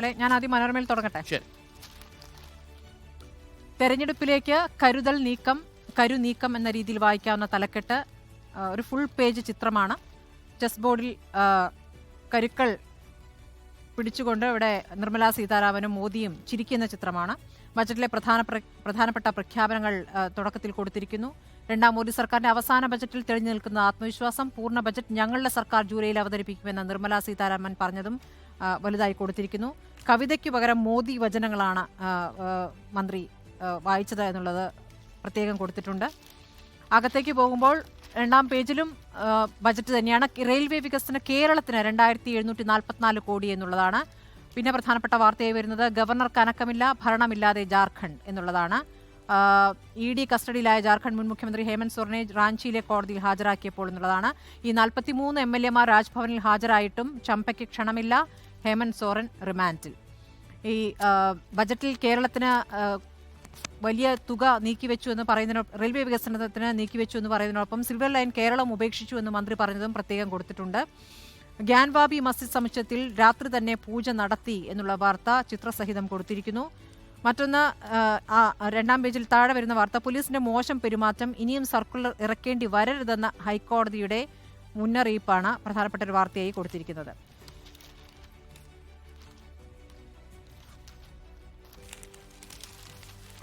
അല്ലെ ഞാൻ ആദ്യം മനോരമയിൽ തുടങ്ങട്ടെ. തെരഞ്ഞെടുപ്പിലേക്ക് കരുതൽ നീക്കം കരു നീക്കം എന്ന രീതിയിൽ വായിക്കാവുന്ന തലക്കെട്ട് ഒരു ഫുൾ പേജ് ചിത്രമാണ്. ചെസ് ബോർഡിൽ കരുക്കൾ പിടിച്ചുകൊണ്ട് ഇവിടെ നിർമ്മലാ സീതാരാമനും മോദിയും ചിരിക്കുന്ന ചിത്രമാണ്. ബജറ്റിലെ പ്രധാന പ്രധാനപ്പെട്ട പ്രഖ്യാപനങ്ങൾ തുടക്കത്തിൽ കൊടുത്തിരിക്കുന്നു. രണ്ടാം മോദി സർക്കാരിന്റെ അവസാന ബജറ്റിൽ തെളിഞ്ഞു നിൽക്കുന്ന ആത്മവിശ്വാസം പൂർണ ബജറ്റ് ഞങ്ങളുടെ സർക്കാർ ജൂലൈയിൽ അവതരിപ്പിക്കുമെന്ന് നിർമ്മലാ സീതാരാമൻ പറഞ്ഞതും വലുതായി കൊടുത്തിരിക്കുന്നു. കവിതയ്ക്ക് പകരം മോദി വചനങ്ങളാണ് മന്ത്രി വായിച്ചത് എന്നുള്ളത് പ്രത്യേകം കൊടുത്തിട്ടുണ്ട്. അകത്തേക്ക് പോകുമ്പോൾ രണ്ടാം പേജിലും ബജറ്റ് തന്നെയാണ്. റെയിൽവേ വികസന കേരളത്തിന് രണ്ടായിരത്തി എഴുന്നൂറ്റി നാൽപ്പത്തിനാല് കോടി എന്നുള്ളതാണ്. പിന്നെ പ്രധാനപ്പെട്ട വാർത്തയായി വരുന്നത് ഗവർണർ കനക്കമില്ല ഭരണമില്ലാതെ ജാർഖണ്ഡ് എന്നുള്ളതാണ്. ഇ ഡി കസ്റ്റഡിയിലായ ജാർഖണ്ഡ് മുൻ മുഖ്യമന്ത്രി ഹേമന്ത് സോറനെ റാഞ്ചിയിലെ കോടതിയിൽ ഹാജരാക്കിയപ്പോൾ എന്നുള്ളതാണ്. ഈ നാൽപ്പത്തിമൂന്ന് എം എൽ എമാർ രാജ്ഭവനിൽ ഹാജരായിട്ടും ചമ്പയ്ക്ക് ക്ഷണമില്ല. ഹേമന്ത് സോറൻ റിമാൻഡിൽ. ഈ ബജറ്റിൽ കേരളത്തിന് വലിയ തുക നീക്കിവെച്ചു എന്ന് പറയുന്നതിനോ റെയിൽവേ വികസനത്തിന് നീക്കിവെച്ചു എന്ന് പറയുന്നതിനോടൊപ്പം സിൽവർ ലൈൻ കേരളം ഉപേക്ഷിച്ചു എന്ന് മന്ത്രി പറഞ്ഞതും പ്രത്യേകം കൊടുത്തിട്ടുണ്ട്. ഗ്യാൻവാബി മസ്ജിദ് സമുച്ചയത്തിൽ രാത്രി തന്നെ പൂജ നടത്തി എന്നുള്ള വാർത്ത ചിത്രസഹിതം കൊടുത്തിരിക്കുന്നു. മറ്റൊന്ന് രണ്ടാം പേജിൽ താഴെ വരുന്ന വാർത്ത പോലീസിന്റെ മോശം പെരുമാറ്റം ഇനിയും സർക്കുലർ ഇറക്കേണ്ടി വരരുതെന്ന ഹൈക്കോടതിയുടെ മുന്നറിയിപ്പാണ് പ്രധാനപ്പെട്ട ഒരു വാർത്തയായി കൊടുത്തിരിക്കുന്നത്.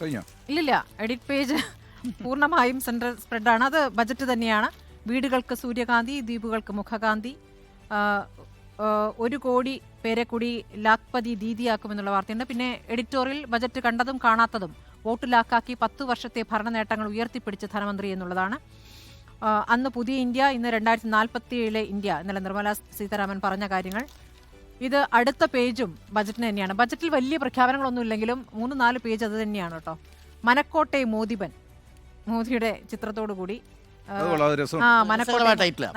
കഴിഞ്ഞോ? ഇല്ലില്ല എഡിറ്റ് പേജ് പൂർണമായും സെൻട്രൽ സ്പ്രെഡാണ് അത് ബജറ്റ് തന്നെയാണ്. വീടുകൾക്ക് സൂര്യകാന്തി ദ്വീപുകൾക്ക് മുഖകാന്തി ഒരു കോടി പേരെ കൂടി ലാഖ്പതി ദീദിയാക്കുമെന്നുള്ള വാർത്തയുണ്ട്. പിന്നെ എഡിറ്റോറിയൽ ബജറ്റ് കണ്ടതും കാണാത്തതും വോട്ട് ലാക്കാക്കി പത്ത് വർഷത്തെ ഭരണ നേട്ടങ്ങൾ ഉയർത്തിപ്പിടിച്ച ധനമന്ത്രി എന്നുള്ളതാണ്. അന്ന് പുതിയ ഇന്ത്യ ഇന്ന് രണ്ടായിരത്തി നാൽപ്പത്തി ഏഴിലെ ഇന്ത്യ ഇന്നലെ നിർമ്മല സീതാരാമൻ പറഞ്ഞ കാര്യങ്ങൾ. ഇത് അടുത്ത പേജും ബജറ്റിന് തന്നെയാണ്. ബജറ്റിൽ വലിയ പ്രഖ്യാപനങ്ങളൊന്നും ഇല്ലെങ്കിലും മൂന്ന് നാല് പേജ് അത് തന്നെയാണ് കേട്ടോ. മനക്കോട്ടെ മോദിബൻ. മോദിയുടെ ചിത്രത്തോടു കൂടി. ആ, മനക്കോട്ടെ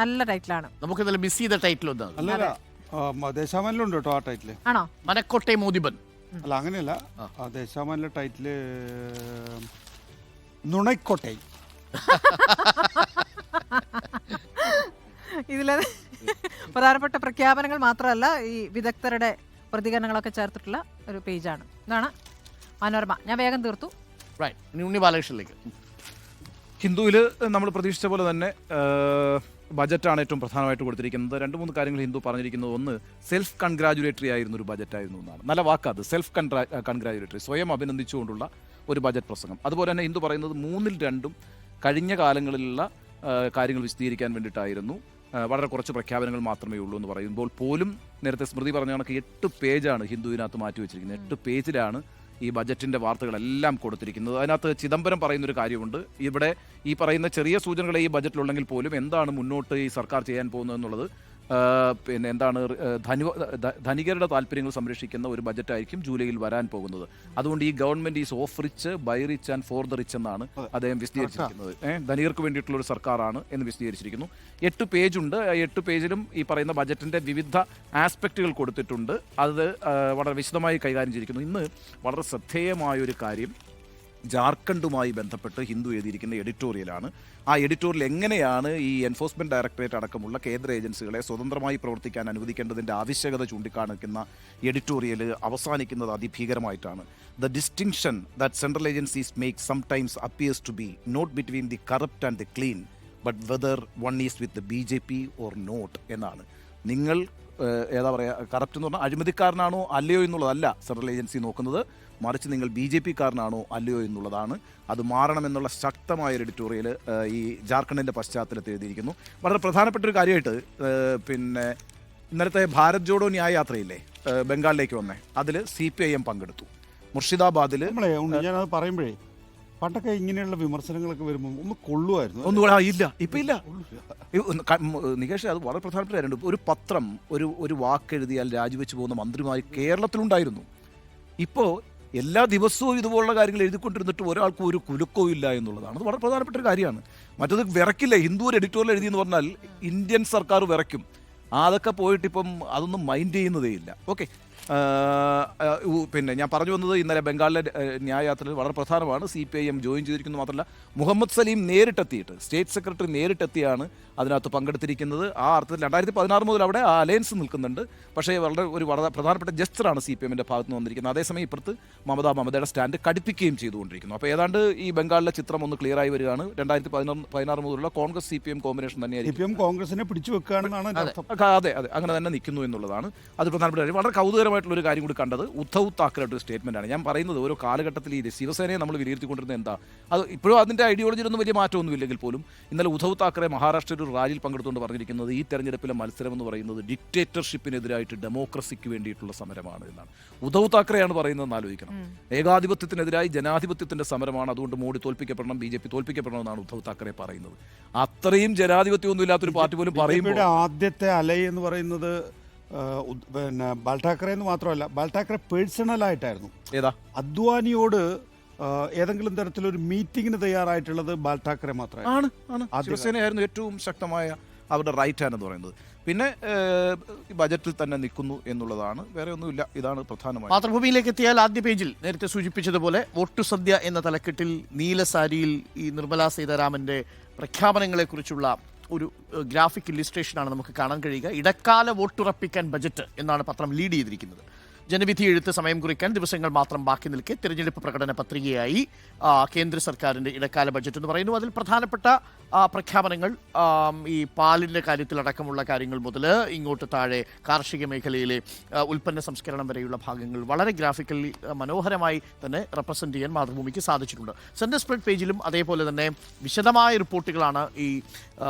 നല്ല ടൈറ്റിലാണ് നമുക്ക് ഇന്നലെ മിസ് ചെയ്ത ടൈറ്റിൽ ഒന്നാണ്. അല്ലല്ല ദേശാമാനിലുണ്ട് കേട്ടോ ആ ടൈറ്റിൽ ആണോ? മനക്കോട്ടെ മോദിബൻ. അല്ല അങ്ങനെയല്ല. ദേശാമാനിലെ ടൈറ്റിൽ നുണക്കോട്ടെ ഇതിലെ പ്രധാനപ്പെട്ട പ്രഖ്യാപനങ്ങൾ മാത്രമല്ല ഈ വിദഗ്ധരുടെ പ്രതികരണങ്ങളൊക്കെ ചേർത്തിട്ടുള്ള ഒരു പേജാണ്. ഇതാണ് മനോരമ. ഞാൻ വേഗം തീർത്തു. ഉണ്ണി ബാലകൃഷ്ണനിലേക്ക്. ഹിന്ദുവിൽ നമ്മൾ പ്രതീക്ഷിച്ച പോലെ തന്നെ ബജറ്റാണ് ഏറ്റവും പ്രധാനമായിട്ട് കൊടുത്തിരിക്കുന്നത്. രണ്ട് മൂന്ന് കാര്യങ്ങൾ ഹിന്ദു പറഞ്ഞിരിക്കുന്നത്. ഒന്ന് സെൽഫ് കൺഗ്രാജുലേറ്ററി ആയിരുന്ന ഒരു ബജറ്റായിരുന്നു എന്നാണ്. നല്ല വാക്കാത് സെൽഫ് കൺഗ്രാ കൺഗ്രാജുലേറ്ററി സ്വയം അഭിനന്ദിച്ചുകൊണ്ടുള്ള ഒരു ബജറ്റ് പ്രസംഗം. അതുപോലെ തന്നെ ഹിന്ദു പറയുന്നത് മൂന്നിൽ രണ്ടും കഴിഞ്ഞ കാലങ്ങളിലുള്ള കാര്യങ്ങൾ വിശദീകരിക്കാൻ വേണ്ടിയിട്ടായിരുന്നു. വളരെ കുറച്ച് പ്രഖ്യാപനങ്ങൾ മാത്രമേ ഉള്ളൂ എന്ന് പറയുമ്പോൾ പോലും നേരത്തെ സ്മൃതി പറഞ്ഞ കണക്ക് എട്ട് പേജാണ് ഹിന്ദുവിനകത്ത് മാറ്റി വെച്ചിരിക്കുന്നത്. എട്ട് പേജിലാണ് ഈ ബജറ്റിന്റെ വാർത്തകളെല്ലാം കൊടുത്തിരിക്കുന്നത്. അതിനകത്ത് ചിദംബരം പറയുന്നൊരു കാര്യമുണ്ട്. ഇവിടെ ഈ പറയുന്ന ചെറിയ സൂചനകൾ ഈ ബജറ്റിലുണ്ടെങ്കിൽ പോലും എന്താണ് മുന്നോട്ട് ഈ സർക്കാർ ചെയ്യാൻ പോകുന്നത് എന്നുള്ളത് പിന്നെ എന്താണ് ധനി ധനികരുടെ താല്പര്യങ്ങൾ സംരക്ഷിക്കുന്ന ഒരു ബജറ്റായിരിക്കും ജൂലൈയിൽ വരാൻ പോകുന്നത്. അതുകൊണ്ട് ഈ government is of rich by rich and for the rich എന്നാണ് അദ്ദേഹം വിശദീകരിച്ചിരിക്കുന്നത്. ധനികർക്ക് വേണ്ടിയിട്ടുള്ള ഒരു സർക്കാരാണ് എന്ന് വിശദീകരിച്ചിരിക്കുന്നു. എട്ട് പേജുണ്ട് എട്ട് പേജിലും ഈ പറയുന്ന ബജറ്റിന്റെ വിവിധ ആസ്പെക്റ്റുകൾ കൊടുത്തിട്ടുണ്ട്. അത് വളരെ വിശദമായി കൈകാര്യം ചെയ്തിരിക്കുന്നു. ഇന്ന് വളരെ ശ്രദ്ധേയമായ ഒരു കാര്യം ജാർഖണ്ഡുമായി ബന്ധപ്പെട്ട് ഹിന്ദു എഴുതിയിരിക്കുന്ന എഡിറ്റോറിയലാണ്. ആ എഡിറ്റോറിയൽ എങ്ങനെയാണ് ഈ എൻഫോഴ്സ്മെന്റ് ഡയറക്ടറേറ്റ് അടക്കമുള്ള കേന്ദ്ര ഏജൻസികളെ സ്വതന്ത്രമായി പ്രവർത്തിക്കാൻ അനുവദിക്കേണ്ടതിന്റെ ആവശ്യകത ചൂണ്ടിക്കാണിക്കുന്ന എഡിറ്റോറിയൽ അവസാനിക്കുന്നത് അതിഭീകരമായിട്ടാണ്. The distinction that central agencies make some times appears to be not between the corrupt and the clean but whether one is with B J P or not എന്നാണ്. നിങ്ങൾ ഏതാ പറയുക കറപ്റ്റ് എന്ന് പറഞ്ഞാൽ അഴിമതിക്കാരനാണോ അല്ലയോ എന്നുള്ളതല്ല സെൻട്രൽ ഏജൻസി നോക്കുന്നത്. മറിച്ച് നിങ്ങൾ ബി ജെ പിക്കാരനാണോ അല്ലയോ എന്നുള്ളതാണ്. അത് മാറണമെന്നുള്ള ശക്തമായ ഒരു എഡിറ്റോറിയൽ ഈ ജാർഖണ്ഡിന്റെ പശ്ചാത്തലത്തിൽ എഴുതിയിരിക്കുന്നു. വളരെ പ്രധാനപ്പെട്ട ഒരു കാര്യമായിട്ട് പിന്നെ ഇന്നലത്തെ ഭാരത് ജോഡോ ന്യായ യാത്രയില്ലേ ബംഗാളിലേക്ക് വന്നേ അതിൽ സി പി ഐ എം പങ്കെടുത്തു. മുർഷിദാബാദിൽ ഞാനത് പറയുമ്പോഴേ പണ്ടൊക്കെ ഇങ്ങനെയുള്ള വിമർശനങ്ങളൊക്കെ വരുമ്പോൾ ഒന്ന് കൊള്ളുമായിരുന്നു ഒന്നും ഇല്ല ഇപ്പം ഇല്ല. നികേഷ് അത് വളരെ പ്രധാനപ്പെട്ട കാര്യമുണ്ട്. ഒരു പത്രം ഒരു ഒരു വാക്കെഴുതിയാൽ രാജിവെച്ച് പോകുന്ന മന്ത്രിമാർ കേരളത്തിലുണ്ടായിരുന്നു. ഇപ്പോൾ എല്ലാ ദിവസവും ഇതുപോലുള്ള കാര്യങ്ങൾ എഴുതിക്കൊണ്ടിരുന്നിട്ട് ഒരാൾക്കും ഒരു കുലുക്കവും ഇല്ല എന്നുള്ളതാണ്. അത് വളരെ പ്രധാനപ്പെട്ട ഒരു കാര്യമാണ്. മറ്റത് വിറക്കില്ല? ഹിന്ദു ഒരു എഡിറ്റോറിയൽ എഴുതി എന്ന് പറഞ്ഞാൽ ഇന്ത്യൻ സർക്കാർ വിറയ്ക്കും. അതൊക്കെ പോയിട്ട് ഇപ്പം അതൊന്നും മൈൻഡ് ചെയ്യുന്നതേ ഇല്ല ഓക്കെ പിന്നെ ഞാൻ പറഞ്ഞു വന്നത് ഇന്നലെ ബംഗാളിലെ ന്യായയാത്രയിൽ വളരെ പ്രധാനമാണ്. C P I M join ചെയ്തിരിക്കുന്നു മാത്രമല്ല മുഹമ്മദ് സലീം നേരിട്ടെത്തിയിട്ട് സ്റ്റേറ്റ് സെക്രട്ടറി നേരിട്ടെത്തിയാണ് അതിനകത്ത് പങ്കെടുത്തിരിക്കുന്നത്. ആ അർത്ഥത്തിൽ രണ്ടായിരത്തി പതിനാറ് മുതൽ അവിടെ ആ അലയൻസ് നിൽക്കുന്നുണ്ട്. പക്ഷേ വളരെ ഒരു വളരെ പ്രധാനപ്പെട്ട ജസ്റ്ററാണ് സി പി എമ്മിന്റെ ഭാഗത്ത് നിന്ന് വന്നിരിക്കുന്നത് അതേസമയം ഇപ്പുറത്ത് മമത മമതയുടെ സ്റ്റാൻഡ് കടുപ്പിക്കുകയും ചെയ്തുകൊണ്ടിരിക്കുന്നു. അപ്പോൾ ഏതാണ്ട് ഈ ബംഗാളിലെ ചിത്രം ഒന്ന് ക്ലിയർ ആയി വരികയാണ്. രണ്ടായിരത്തി പതിനാറ് പതിനാറ് മുതലുള്ള Congress C P M combination തന്നെയായിരിക്കും. കോൺഗ്രസിനെ പിടിച്ചു വെക്കുകയാണെന്നാണ് അതെ അതെ അങ്ങനെ തന്നെ നിൽക്കുന്നു എന്നുള്ളതാണ്. അത് പ്രധാനപ്പെട്ട കാര്യം. വളരെ കൗതുകരമായിട്ടുള്ള ഒരു കാര്യം കൂടി കണ്ടത് ഉദ്ധവ് താക്കറയുടെ ഒരു സ്റ്റേറ്റ്മെന്റ് ആണ്. ഞാൻ പറയുന്നത് ഓരോ കാലഘട്ടത്തിൽ ഈ ശിവസേനയെ നമ്മൾ വിലയിരുത്തിക്കൊണ്ടിരുന്നത് എന്താ? അത് ഇപ്പോഴും അതിന്റെ ഐഡിയോളജിയിലൊന്നും വലിയ മാറ്റമൊന്നും ഇല്ലെങ്കിൽ പോലും ഇന്നലെ ഉദ്ധവ് താക്കറെ മഹാരാഷ്ട്രയിൽ ഒരു റാലിയിൽ പങ്കെടുത്തുകൊണ്ട് പറഞ്ഞിരിക്കുന്നത് ഈ തെരഞ്ഞെടുപ്പിലെ മത്സരം എന്ന് പറയുന്നത് ഡിക്റ്റേറ്റർഷിപ്പിനെതിരായിട്ട് ഡെമോക്രസിക്ക് വേണ്ടിയിട്ടുള്ള സമരമാണ് എന്നാണ്. ഉദ്ധവ് താക്കറെയാണ് പറയുന്നതെന്ന് ആലോചിക്കണം. ഏകാധിപത്യത്തിനെതിരായി ജനാധിപത്യത്തിന്റെ സമരമാണ് അതുകൊണ്ട് മോഡി തോൽപ്പിക്കപ്പെടണം ബി ജെ പി തോൽപ്പിക്കപ്പെടണമെന്നാണ് ഉദ്ധവ് താക്കറെ പറയുന്നത്. അത്രയും ജനാധിപത്യമൊന്നും ഇല്ലാത്തൊരു പാർട്ടി പോലും പറയുമ്പോൾ ആദ്യത്തെ അലൈ എന്ന് പറയുന്നത് പിന്നെ ബാൽഠാക്കറെ എന്ന് മാത്രമല്ല ബാൽഠാക്കറെ പേഴ്സണലായിട്ടായിരുന്നു ഏതാ? അദ്വാനിയോട് ഏതെങ്കിലും തരത്തിലൊരു മീറ്റിംഗിന് തയ്യാറായിട്ടുള്ളത് ബാൽഠാക്കറെ മാത്രമേ ആണ് ആണ്. ശിവസേനയായിരുന്നു ഏറ്റവും ശക്തമായ അവരുടെ റൈറ്റ് ഹാൻഡ് എന്ന് പറയുന്നത്. പിന്നെ ബജറ്റിൽ തന്നെ നിൽക്കുന്നു എന്നുള്ളതാണ്. വേറെ ഒന്നുമില്ല. ഇതാണ് പ്രധാനമായി. മാതൃഭൂമിയിലേക്ക് എത്തിയാൽ ആദ്യ പേജിൽ നേരത്തെ സൂചിപ്പിച്ചതുപോലെ വോട്ടു സദ്യ എന്ന തലക്കെട്ടിൽ നീലസാരിയിൽ ഈ നിർമ്മലാ സീതാരാമന്റെ പ്രഖ്യാപനങ്ങളെക്കുറിച്ചുള്ള ഒരു ഗ്രാഫിക് ഇല്ലിസ്ട്രേഷനാണ് നമുക്ക് കാണാൻ കഴിയുക. ഇടക്കാല വോട്ടുറപ്പിക്കാൻ ബജറ്റ് എന്നാണ് പത്രം ലീഡ് ചെയ്തിരിക്കുന്നത്. ജനവിധി എഴുത്ത് സമയം കുറിക്കാൻ ദിവസങ്ങൾ മാത്രം ബാക്കി നിൽക്കെ തിരഞ്ഞെടുപ്പ് പ്രകടന പത്രികയായി കേന്ദ്ര സർക്കാരിന്റെ ഇടക്കാല ബജറ്റ് എന്ന് പറയുന്നു. അതിൽ പ്രധാനപ്പെട്ട പ്രഖ്യാപനങ്ങൾ ഈ പാലിന്റെ കാര്യത്തിലടക്കമുള്ള കാര്യങ്ങൾ മുതൽ ഇങ്ങോട്ട് താഴെ കാർഷിക മേഖലയിലെ ഉൽപ്പന്ന സംസ്കരണം വരെയുള്ള ഭാഗങ്ങൾ വളരെ ഗ്രാഫിക്കലി മനോഹരമായി തന്നെ റെപ്രസെന്റ് ചെയ്യാൻ മാതൃഭൂമിക്ക് സാധിച്ചിട്ടുണ്ട്. സെന്റർ സ്പ്രെഡ് പേജിലും അതേപോലെ തന്നെ വിശദമായ റിപ്പോർട്ടുകളാണ് ഈ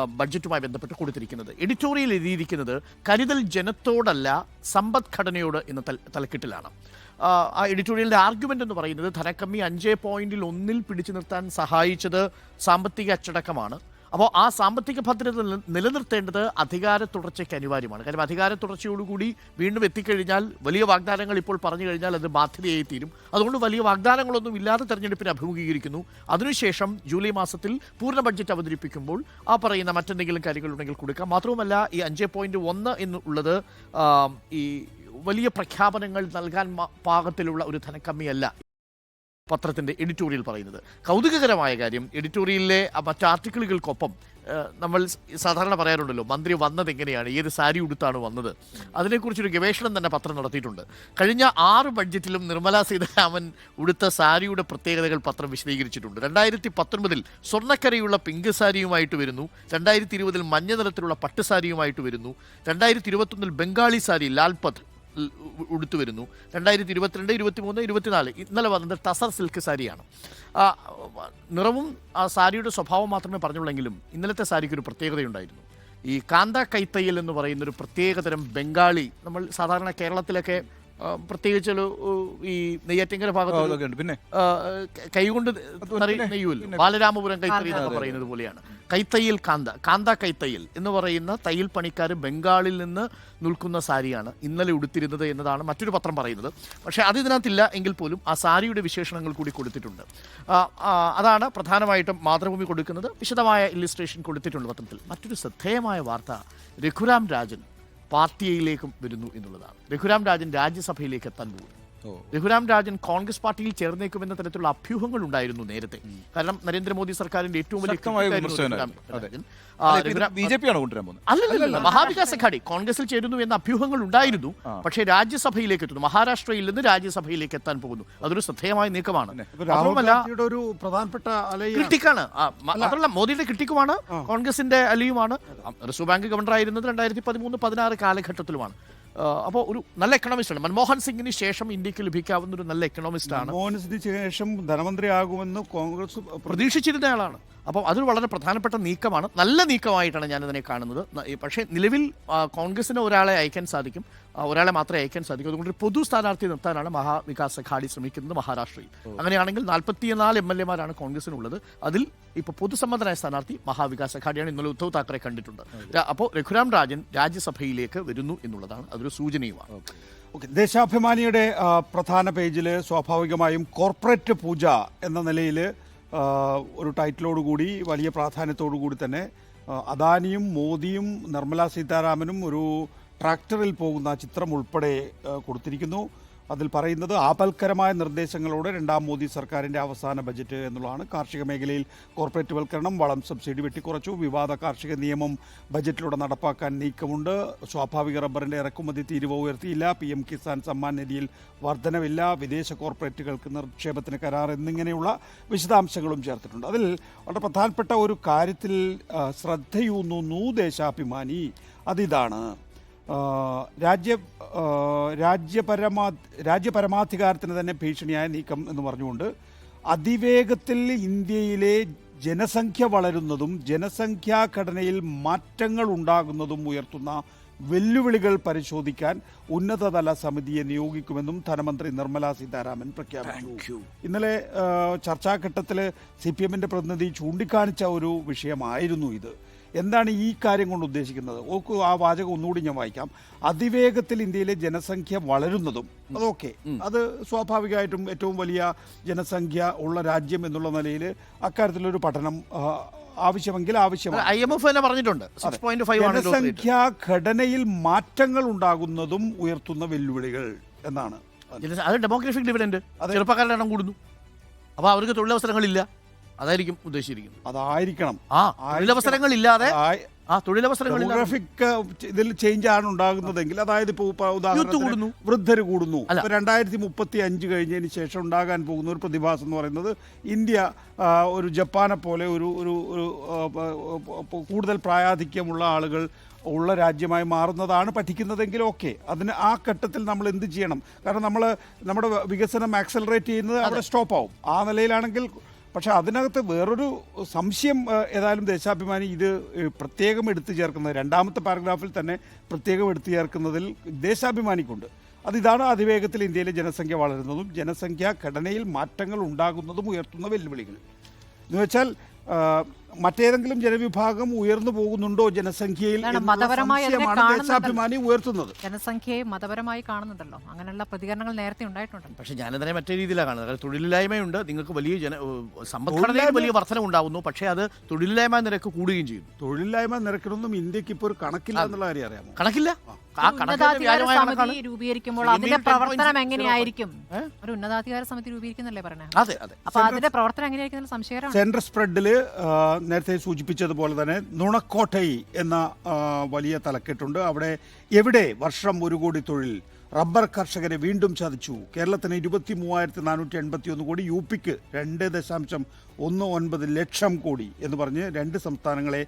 ബഡ്ജറ്റുമായി ബന്ധപ്പെട്ട് കൊടുത്തിരിക്കുന്നത്. എഡിറ്റോറിയൽ എഴുതിയിരിക്കുന്നത് കരുതൽ ജനത്തോടല്ല സമ്പദ്ഘടനയോട് എന്ന തല- തലക്കെട്ടിലാണ് ആ, എഡിറ്റോറിയലിന്റെ ആർഗ്യുമെന്റ് എന്ന് പറയുന്നത് ധനക്കമ്മി അഞ്ച് പോയിന്റിൽ ഒന്നിൽ പിടിച്ചു നിർത്താൻ സഹായിച്ചത് സാമ്പത്തിക അച്ചടക്കമാണ്. അപ്പോൾ ആ സാമ്പത്തിക ഭദ്രത നിലനിർത്തേണ്ടത് അധികാര തുടർച്ചയ്ക്ക് അനിവാര്യമാണ്. കാര്യം അധികാര തുടർച്ചയോടുകൂടി വീണ്ടും എത്തിക്കഴിഞ്ഞാൽ വലിയ വാഗ്ദാനങ്ങൾ ഇപ്പോൾ പറഞ്ഞു കഴിഞ്ഞാൽ അത് ബാധ്യതയായി തീരും. അതുകൊണ്ട് വലിയ വാഗ്ദാനങ്ങളൊന്നും ഇല്ലാതെ തെരഞ്ഞെടുപ്പിനെ അഭിമുഖീകരിക്കുന്നു. അതിനുശേഷം ജൂലൈ മാസത്തിൽ പൂർണ ബഡ്ജറ്റ് അവതരിപ്പിക്കുമ്പോൾ ആ പറയുന്ന മറ്റെന്തെങ്കിലും കാര്യങ്ങളുണ്ടെങ്കിൽ കൊടുക്കാം. മാത്രവുമല്ല ഈ അഞ്ച് പോയിന്റ് ഒന്ന് എന്നുള്ളത് ഈ വലിയ പ്രഖ്യാപനങ്ങൾ നൽകാൻ പാകത്തിലുള്ള ഒരു ധനക്കമ്മിയല്ല പത്രത്തിന്റെ എഡിറ്റോറിയൽ പറയുന്നത്. കൗതുകകരമായ കാര്യം എഡിറ്റോറിയലിലെ മറ്റ് ആർട്ടിക്കിളുകൾക്കൊപ്പം നമ്മൾ സാധാരണ പറയാറുണ്ടല്ലോ മന്ത്രി വന്നത് എങ്ങനെയാണ് ഏത് സാരി ഉടുത്താണ് വന്നത്. അതിനെക്കുറിച്ചൊരു ഗവേഷണം തന്നെ പത്രം നടത്തിയിട്ടുണ്ട്. കഴിഞ്ഞ ആറ് ബഡ്ജറ്റിലും നിർമ്മലാ സീതാരാമൻ ഉടുത്ത സാരിയുടെ പ്രത്യേകതകൾ പത്രം വിശദീകരിച്ചിട്ടുണ്ട്. രണ്ടായിരത്തി പത്തൊൻപതിൽ സ്വർണക്കരയുള്ള പിങ്ക് സാരിയുമായിട്ട് വരുന്നു. രണ്ടായിരത്തി ഇരുപതിൽ മഞ്ഞ നിറത്തിലുള്ള പട്ട് സാരിയുമായിട്ട് വരുന്നു. രണ്ടായിരത്തി ഇരുപത്തൊന്നിൽ ബംഗാളി സാരി ലാൽപത് ഉടുത്തു വരുന്നു. രണ്ടായിരത്തി ഇരുപത്തിരണ്ട് ഇരുപത്തി മൂന്ന് ഇരുപത്തിനാല് ഇന്നലെ വന്നത് ടസർ സിൽക്ക് സാരിയാണ്. നിറവും ആ സാരിയുടെ സ്വഭാവം മാത്രമേ പറഞ്ഞുള്ളെങ്കിലും ഇന്നലത്തെ സാരിക്ക് ഒരു പ്രത്യേകതയുണ്ടായിരുന്നു. ഈ കാന്ത കൈത്തയ്യൽ എന്ന് പറയുന്നൊരു പ്രത്യേകതരം ബംഗാളി നമ്മൾ സാധാരണ കേരളത്തിലൊക്കെ ആ, പ്രത്യേകിച്ച് ഈ നെയ്യാറ്റിങ്കര ഭാഗത്ത് പിന്നെ? കൈകൊണ്ട് പിന്നെ. ബാലരാമപുരം കൈത്തറി എന്നൊക്കെ പറയുന്നത് പോലെയാണ്. കൈത്തയ്യൽ കാന്ത. കാന്ത കൈത്തയ്യൽ എന്ന് പറയുന്ന തയ്യൽ പണിക്കാർ ബംഗാളിൽ നിന്ന് നിൽക്കുന്ന സാരിയാണ് ഇന്നലെ ഉടുത്തിരുന്നത് എന്നതാണ് മറ്റൊരു പത്രം പറയുന്നത്. പക്ഷേ അത് ഇതിനകത്തില്ല എങ്കിൽ പോലും ആ സാരിയുടെ വിശേഷണങ്ങൾ കൂടി കൊടുത്തിട്ടുണ്ട്. അതാണ് പ്രധാനമായിട്ടും മാതൃഭൂമി കൊടുക്കുന്നത്. വിശദമായ ഇല്ലിസ്ട്രേഷൻ കൊടുത്തിട്ടുണ്ട് പത്രത്തിൽ. മറ്റൊരു ശ്രദ്ധേയമായ വാർത്ത. രഘുരാം രാജൻ പാർട്ടിയിലേക്കും വരുന്നു എന്നുള്ളതാണ് രഘുരാം രാജൻ രാജ്യസഭയിലേക്ക് എത്താൻ പോകുന്നു. രഘുരാം രാജൻ കോൺഗ്രസ് പാർട്ടിയിൽ ചേർന്നേക്കുമെന്ന തരത്തിലുള്ള അഭ്യൂഹങ്ങൾ ഉണ്ടായിരുന്നു നേരത്തെ. കാരണം നരേന്ദ്രമോദി സർക്കാരിന്റെ ഏറ്റവും വലിയ അല്ലല്ല മഹാവികാസ് അഘാടി കോൺഗ്രസിൽ ചേരുന്നു എന്ന അഭ്യൂഹങ്ങൾ ഉണ്ടായിരുന്നു പക്ഷേ രാജ്യസഭയിലേക്ക് എത്തുന്നു. മഹാരാഷ്ട്രയിൽ നിന്ന് രാജ്യസഭയിലേക്ക് എത്താൻ പോകുന്നു. അതൊരു ശ്രദ്ധേയമായ നീക്കമാണ്. ഒരു പ്രധാനപ്പെട്ട ക്രിട്ടിക്കാണ്. മാത്രമല്ല മോദിയുടെ ക്രിട്ടിക്കുമാണ് കോൺഗ്രസിന്റെ അലിയുമാണ്. റിസർവ് ബാങ്ക് ഗവർണർ ആയിരുന്നത് രണ്ടായിരത്തി പതിമൂന്ന് പതിനാറ് കാലഘട്ടത്തിലുമാണ്. അപ്പോൾ ഒരു നല്ല എക്കണോമിസ്റ്റ് ആണ്. മൻമോഹൻ സിംഗിന് ശേഷം ഇന്ത്യയ്ക്ക് ലഭിക്കാവുന്ന ഒരു നല്ല എക്കണോമിസ്റ്റ് ആണ്. മൻമോഹൻസിന് ശേഷം ധനമന്ത്രിയാകുമെന്ന് കോൺഗ്രസ് പ്ര- പ്രതീക്ഷിച്ചിരുന്ന ആളാണ്. അപ്പോൾ അതൊരു വളരെ പ്രധാനപ്പെട്ട നീക്കമാണ്. നല്ല നീക്കമായിട്ടാണ് ഞാനതിനെ കാണുന്നത്. പക്ഷേ നിലവിൽ കോൺഗ്രസിന് ഒരാളെ അയക്കാൻ സാധിക്കും. ഒരാളെ മാത്രമേ അയക്കാൻ സാധിക്കൂ. അതുകൊണ്ട് ഒരു പൊതു സ്ഥാനാർത്ഥി നിർത്താനാണ് മഹാവികാസ് അഘാടി ശ്രമിക്കുന്നത് മഹാരാഷ്ട്രയിൽ. അങ്ങനെയാണെങ്കിൽ നാൽപ്പത്തിനാല് എം എൽ എമാരാണ് കോൺഗ്രസിനുള്ളത്. അതിൽ ഇപ്പോൾ പൊതുസമ്മതനായ സ്ഥാനാർത്ഥി മഹാവികാസ് അഘാടിയാണ് ഇന്നലെ ഉദ്ധവ് താക്കറെ കണ്ടിട്ടുണ്ട്. അപ്പോൾ രഘുരാം രാജൻ രാജ്യസഭയിലേക്ക് വരുന്നു എന്നുള്ളതാണ് അതൊരു സൂചനയുമാണ്. ഓക്കെ. ദേശാഭിമാനിയുടെ പ്രധാന പേജിൽ സ്വാഭാവികമായും കോർപ്പറേറ്റ് പൂജ എന്ന നിലയിൽ ഒരു ടൈറ്റിലോടുകൂടി വലിയ പ്രാധാന്യത്തോടു കൂടി തന്നെ അദാനിയും മോദിയും നിർമ്മലാ സീതാരാമനും ഒരു ട്രാക്ടറിൽ പോകുന്ന ചിത്രം ഉൾപ്പെടെ കൊടുത്തിരിക്കുന്നു. അതിൽ പറയുന്നത് ആപൽക്കരമായ നിർദ്ദേശങ്ങളോടെ രണ്ടാം മോദി സർക്കാരിന്റെ അവസാന ബജറ്റ് എന്നുള്ളതാണ്. കാർഷിക മേഖലയിൽ കോർപ്പറേറ്റ് വൽക്കരണം വളം സബ്സിഡി വെട്ടിക്കുറച്ചു വിവാദ കാർഷിക നിയമം ബജറ്റിലൂടെ നടപ്പാക്കാൻ നീക്കമുണ്ട്. സ്വാഭാവിക റബ്ബറിന്റെ ഇറക്കുമതി തീരുവ ഉയർത്തിയില്ല. പി എം കിസാൻ സമ്മാൻ നിധിയിൽ വർധനവില്ല. വിദേശ കോർപ്പറേറ്റുകൾക്ക് നിക്ഷേപത്തിന് കരാർ എന്നിങ്ങനെയുള്ള വിശദാംശങ്ങളും ചേർത്തിട്ടുണ്ട്. അതിൽ വളരെ പ്രധാനപ്പെട്ട ഒരു കാര്യത്തിൽ ശ്രദ്ധയൂന്നുന്നു ദേശാഭിമാനി. അതിതാണ് രാജ്യ രാജ്യപരമാ രാജ്യപരമാധികാരത്തിന് തന്നെ ഭീഷണിയായ നീക്കം എന്ന് പറഞ്ഞുകൊണ്ട് അതിവേഗത്തിൽ ഇന്ത്യയിലെ ജനസംഖ്യ വളരുന്നതും ജനസംഖ്യാ ഘടനയിൽ മാറ്റങ്ങൾ ഉണ്ടാകുന്നതും ഉയർത്തുന്ന വെല്ലുവിളികൾ പരിശോധിക്കാൻ ഉന്നതതല സമിതിയെ നിയോഗിക്കുമെന്നും ധനമന്ത്രി നിർമ്മല സീതാരാമൻ പ്രഖ്യാപിച്ചു. ഇന്നലെ ചർച്ചാഘട്ടത്തിൽ സി പി എമ്മിന്റെ പ്രതിനിധി ചൂണ്ടിക്കാണിച്ച ഒരു വിഷയമായിരുന്നു ഇത്. എന്താണ് ഈ കാര്യം കൊണ്ട് ഉദ്ദേശിക്കുന്നത്? ഓക്കു ആ വാചകം ഒന്നുകൂടി ഞാൻ വായിക്കാം. അതിവേഗത്തിൽ ഇന്ത്യയിലെ ജനസംഖ്യ വളരുന്നതും അതൊക്കെ അത് സ്വാഭാവികമായിട്ടും ഏറ്റവും വലിയ ജനസംഖ്യ ഉള്ള രാജ്യം എന്നുള്ള നിലയിൽ അക്കാര്യത്തിലൊരു പഠനം ആവശ്യമെങ്കിൽ ആവശ്യമാണ്. ഐ എം എഫ് തന്നെ പറഞ്ഞിട്ടുണ്ട്. ജനസംഖ്യാ ഘടനയിൽ മാറ്റങ്ങൾ ഉണ്ടാകുന്നതും ഉയർത്തുന്ന വെല്ലുവിളികൾ എന്നാണ്. അത് ഡെമോഗ്രഫിക് ഡിവിഡൻഡ് ചെറുപ്പക്കാരുടെ എണ്ണം കൂടുന്നു. അപ്പോൾ അവർക്ക് തൊഴിലവസരങ്ങളില്ല. അതായിരിക്കും ഉദ്ദേശിച്ചിരിക്കുന്നത്. അതായിരിക്കണം. ആ തൊഴിലവസരങ്ങൾ ഇല്ലാതെ ആ തൊഴിലവസരങ്ങൾ ഡെമോഗ്രാഫിക് ഇതിൽ ചേഞ്ച് ആണ് ഉണ്ടാകുന്നതെങ്കിൽ അതായത് ഇപ്പോൾ ഉദാഹരണം. വൃദ്ധർ കൂടുന്നു. ഇപ്പോൾ രണ്ടായിരത്തി മുപ്പത്തി അഞ്ച് കഴിഞ്ഞതിന് ശേഷം ഉണ്ടാകാൻ പോകുന്ന ഒരു പ്രതിഭാസം എന്ന് പറയുന്നത് ഇന്ത്യ ഒരു ജപ്പാനെ പോലെ ഒരു ഒരു കൂടുതൽ പ്രായാധിക്യമുള്ള ആളുകൾ ഉള്ള രാജ്യമായി മാറുന്നതാണ് പഠിക്കുന്നതെങ്കിൽ ഓക്കെ. അതിന് ആ ഘട്ടത്തിൽ നമ്മൾ എന്ത് ചെയ്യണം? കാരണം നമ്മൾ നമ്മുടെ വികസനം ആക്സലറേറ്റ് ചെയ്യുന്നത് അവിടെ സ്റ്റോപ്പ് ആവും. ആ നിലയിലാണെങ്കിൽ പക്ഷെ അതിനകത്ത് വേറൊരു സംശയം ഏതായാലും ദേശാഭിമാനി ഇത് പ്രത്യേകം എടുത്തു ചേർക്കുന്നത് രണ്ടാമത്തെ പാരഗ്രാഫിൽ തന്നെ പ്രത്യേകം എടുത്തു ചേർക്കുന്നതിൽ ദേശാഭിമാനിക്കുണ്ട്. അതിതാണ് അതിവേഗത്തിൽ ഇന്ത്യയിലെ ജനസംഖ്യ വളരുന്നതും ജനസംഖ്യാ ഘടനയിൽ മാറ്റങ്ങൾ ഉണ്ടാകുന്നതും ഉയർത്തുന്ന വെല്ലുവിളികൾ. എന്ന് വെച്ചാൽ ആ, മറ്റേതെങ്കിലും ജനവിഭാഗം ഉയർന്നു പോകുന്നുണ്ടോ ജനസംഖ്യയിൽ. ദേശാഭിമാനി ഉയർത്തുന്നത്. ജനസംഖ്യയെ മതപരമായി കാണുന്നുണ്ടല്ലോ. അങ്ങനെയുള്ള പ്രതികരണങ്ങൾ നേരത്തെ ഉണ്ടായിട്ടുണ്ട് പക്ഷെ ഞാനതിനെ മറ്റേ രീതിയിലാണ് കാണുന്നത്. അതായത് തൊഴിലില്ലായ്മയുണ്ട് നിങ്ങൾക്ക് വലിയ ജന സമ്പദ്ഘടനയിൽ വലിയ വർധന ഉണ്ടാവുന്നു പക്ഷേ അത് തൊഴിലില്ലായ്മ നിരക്ക് കൂടുകയും ചെയ്യും തൊഴിലില്ലായ്മ നിരക്കിനൊന്നും ഇന്ത്യയ്ക്ക് ഇപ്പോൾ ഒരു കണക്കില്ല എന്നുള്ള കാര്യം അറിയാമോ? കണക്കില്ല? സമിതി രൂപീകരിക്കുമ്പോൾ അതിന്റെ പ്രവർത്തനം എങ്ങനെയായിരിക്കും? ഒരു ഉന്നതാധികാര സമിതി രൂപീകരിക്കുന്നല്ലേ പറഞ്ഞത് അതെ അതെ. അപ്പൊ അതിന്റെ പ്രവർത്തനം എങ്ങനെയായിരിക്കും സംശയം സംശയമാണ് സെൻട്രൽ സ്പ്രെഡിൽ നേരത്തെ സൂചിപ്പിച്ചതുപോലെ തന്നെ നുണക്കോട്ടൈ എന്ന വലിയ തലക്കെട്ടുണ്ട്. അവിടെ എവിടെ വർഷം ഒരു കോടി തൊഴിൽ? റബ്ബർ കർഷകരെ വീണ്ടും ചതിച്ചു. കേരളത്തിന് ഇരുപത്തി മൂവായിരത്തി നാനൂറ്റി എൺപത്തി ഒന്ന് കോടി യു പിക്ക് രണ്ട് ദശാംശം ഒന്ന് ഒൻപത് ലക്ഷം കോടി എന്ന് പറഞ്ഞ് രണ്ട് സംസ്ഥാനങ്ങളെ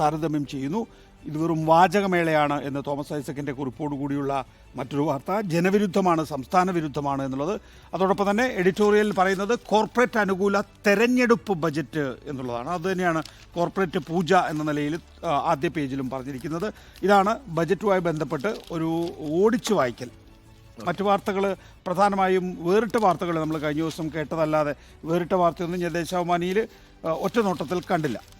താരതമ്യം ചെയ്യുന്നു. ഇത് വെറും വാചകമേളയാണ് എന്ന് തോമസ് ഐസക്കിന്റെ കൂടിയുള്ള മറ്റൊരു വാർത്ത. ജനവിരുദ്ധമാണ് സംസ്ഥാന വിരുദ്ധമാണ് എന്നുള്ളത്. അതോടൊപ്പം തന്നെ എഡിറ്റോറിയലിൽ പറയുന്നത് കോർപ്പറേറ്റ് അനുകൂല തെരഞ്ഞെടുപ്പ് ബജറ്റ് എന്നുള്ളതാണ്. അതുതന്നെയാണ് കോർപ്പറേറ്റ് പൂജ എന്ന നിലയിൽ ആദ്യ പേജിലും പറഞ്ഞിരിക്കുന്നത്. ഇതാണ് ബജറ്റുമായി ബന്ധപ്പെട്ട് ഒരു ഓടിച്ചു വായിക്കൽ. മറ്റു വാർത്തകൾ പ്രധാനമായും വേറിട്ട വാർത്തകൾ നമ്മൾ കഴിഞ്ഞ ദിവസം കേട്ടതല്ലാതെ വേറിട്ട വാർത്തയൊന്നും ഞാൻ ദേശാഭിമാനിയിൽ ഒറ്റ നോട്ടത്തിൽ കണ്ടില്ല.